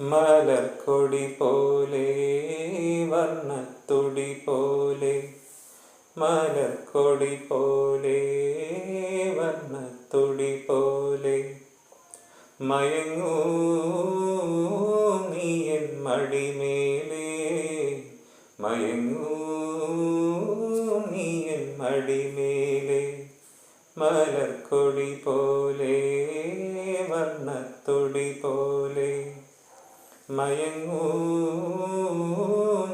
മലർക്കൊടി പോലെ വർണത്തുടി പോലെ മലർക്കൊടി പോലെ വർണത്തുടി പോലെ. മയങ്ങൂ നീയൻ മടിമേലേ മയങ്ങൂ നീയൻ മടിമേലേ. മലർക്കൊടി പോലെ വർണത്തൊടി പോലെ. മയങ്ങൂ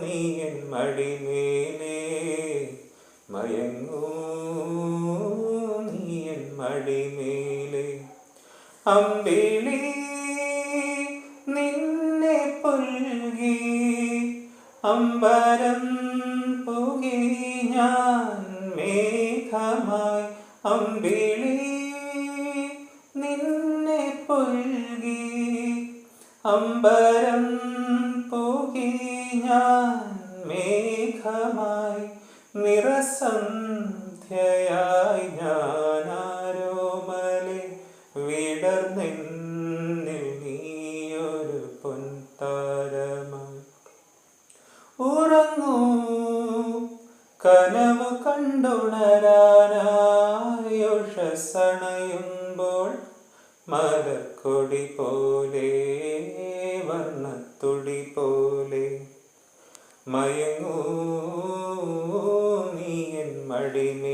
നീയൻ മടിമേലേ. മയങ്ങൂ നീയൻ മടിമേലേ. അമ്പിളി നിന്നെ പുൽകി അമ്പരം പുകി ഞാൻ മേഘമായി. അമ്പിളി അമ്പരം പൂകി ഞാൻ മേഘമായി നിറസന്ധ്യയായി ഞാനാരോമലെ വിടർന്നിൽ നീയൊരു പൊൻതാരമായി. ഉറങ്ങൂ കനവ് കണ്ടുണരാനായുഷസണയുമ്പോൾ മലർക്കൊടി പോലെ വർണത്തുടി പോലെ. മയങ്ങൂ നീ എൻ മയങ്ങൂ